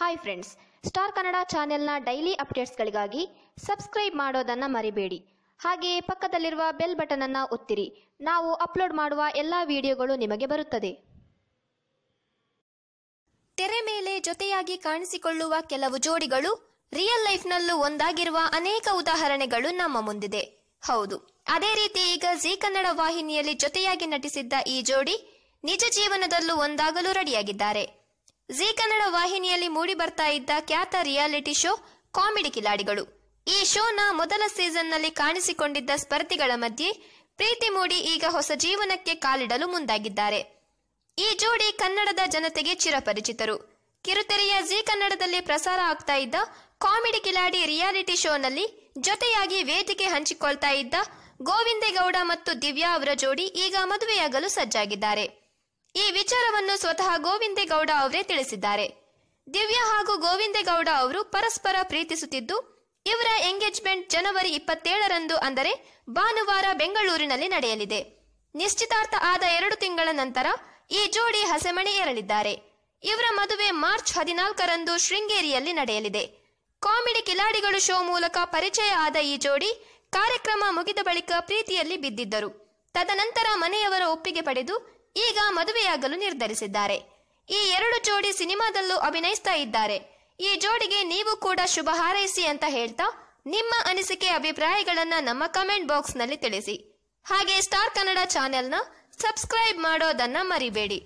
Hi friends star Kannada ಚಾನೆಲ್ನ daily ಅಪ್ಡೇಟ್ಸ್ಗಳಿಗಾಗಿ subscribe ಮಾಡೋದನ್ನು ಮರಿಬೇಡಿ. ಹಾಗೆಯೇ ಪಕ್ಕದಲ್ಲಿರುವ ಬೆಲ್ ಬಟನ್ ಅನ್ನು ಒತ್ತಿರಿ. ನಾವು ಅಪ್ಲೋಡ್ ಮಾಡುವ ಎಲ್ಲ ವಿಡಿಯೋಗಳು ನಿಮಗೆ ಬರುತ್ತದೆ. ತೆರೆ ಮೇಲೆ ಜೊತೆಯಾಗಿ ಕಾಣಿಸಿಕೊಳ್ಳುವ ಕೆಲವು ಜೋಡಿಗಳು ರಿಯಲ್ ಲೈಫ್ನಲ್ಲೂ ಒಂದಾಗಿರುವ ಅನೇಕ ಉದಾಹರಣೆಗಳು ನಮ್ಮ ಮುಂದಿದೆ. ಹೌದು, ಅದೇ ರೀತಿ ಈಗ ಜೀ ಕನ್ನಡ ವಾಹಿನಿಯಲ್ಲಿ ಜೊತೆಯಾಗಿ ನಟಿಸಿದ್ದ ಈ ಜೋಡಿ ನಿಜ ಜೀವನದಲ್ಲೂ ಒಂದಾಗಲು ರೆಡಿಯಾಗಿದ್ದಾರೆ ಜಿ ಕನ್ನಡ ವಾಹಿನಿಯಲ್ಲಿ ಮೂಡಿ ಬರ್ತಾ ಇದ್ದ ಖ್ಯಾತ ರಿಯಾಲಿಟಿ ಶೋ ಕಾಮಿಡಿ ಕಿಲಾಡಿಗಳು. ಈ ಶೋನ ಮೊದಲ ಸೀಸನ್ನಲ್ಲಿ ಕಾಣಿಸಿಕೊಂಡಿದ್ದ ಸ್ಪರ್ಧಿಗಳ ಮಧ್ಯೆ ಪ್ರೀತಿ ಮೂಡಿ ಈಗ ಹೊಸ ಜೀವನಕ್ಕೆ ಕಾಲಿಡಲು ಮುಂದಾಗಿದ್ದಾರೆ. ಈ ಜೋಡಿ ಕನ್ನಡದ ಜನತೆಗೆ ಚಿರಪರಿಚಿತರು. ಕಿರುತೆರೆಯ ಜಿ ಕನ್ನಡದಲ್ಲಿ ಪ್ರಸಾರ ಆಗ್ತಾ ಇದ್ದ ಕಾಮಿಡಿ ಕಿಲಾಡಿ ರಿಯಾಲಿಟಿ ಶೋನಲ್ಲಿ ಜೊತೆಯಾಗಿ ವೇದಿಕೆ ಹಂಚಿಕೊಳ್ತಾ ಇದ್ದ ಗೋವಿಂದೇಗೌಡ ಮತ್ತು ದಿವ್ಯಾ ಅವರ ಜೋಡಿ ಈಗ ಮದುವೆಯಾಗಲು ಸಜ್ಜಾಗಿದ್ದಾರೆ. ಈ ವಿಚಾರವನ್ನು ಸ್ವತಃ ಗೋವಿಂದೇಗೌಡ ಅವರೇ ತಿಳಿಸಿದ್ದಾರೆ. ದಿವ್ಯಾ ಹಾಗೂ ಗೋವಿಂದೇಗೌಡ ಅವರು ಪರಸ್ಪರ ಪ್ರೀತಿಸುತ್ತಿದ್ದು, ಇವರ ಎಂಗೇಜ್ಮೆಂಟ್ ಜನವರಿ ಇಪ್ಪತ್ತೇಳರಂದು ಅಂದರೆ ಭಾನುವಾರ ಬೆಂಗಳೂರಿನಲ್ಲಿ ನಡೆಯಲಿದೆ. ನಿಶ್ಚಿತಾರ್ಥ ಆದ ಎರಡು ತಿಂಗಳ ನಂತರ ಈ ಜೋಡಿ ಹಸೆಮಣೆ ಏರಲಿದ್ದಾರೆ. ಇವರ ಮದುವೆ ಮಾರ್ಚ್ ಹದಿನಾಲ್ಕರಂದು ಶೃಂಗೇರಿಯಲ್ಲಿ ನಡೆಯಲಿದೆ. ಕಾಮಿಡಿ ಕಿಲಾಡಿಗಳು ಶೋ ಮೂಲಕ ಪರಿಚಯ ಆದ ಈ ಜೋಡಿ ಕಾರ್ಯಕ್ರಮ ಮುಗಿದ ಬಳಿಕ ಪ್ರೀತಿಯಲ್ಲಿ ಬಿದ್ದಿದ್ದರು. ತದನಂತರ ಮನೆಯವರ ಒಪ್ಪಿಗೆ ಪಡೆದು ಈಗ ಮದುವೆಯಾಗಲು ನಿರ್ಧರಿಸಿದ್ದಾರೆ. ಈ ಎರಡು ಜೋಡಿ ಸಿನಿಮಾದಲ್ಲೂ ಅಭಿನಯಿಸ್ತಾ ಇದ್ದಾರೆ. ಈ ಜೋಡಿಗೆ ನೀವು ಕೂಡ ಶುಭ ಹಾರೈಸಿ ಅಂತ ಹೇಳ್ತಾ ನಿಮ್ಮ ಅನಿಸಿಕೆ ಅಭಿಪ್ರಾಯಗಳನ್ನ ನಮ್ಮ ಕಮೆಂಟ್ ಬಾಕ್ಸ್ನಲ್ಲಿ ತಿಳಿಸಿ. ಹಾಗೆ ಸ್ಟಾರ್ ಕನ್ನಡ ಚಾನೆಲ್ನ ಸಬ್ಸ್ಕ್ರೈಬ್ ಮಾಡೋದನ್ನ ಮರಿಬೇಡಿ.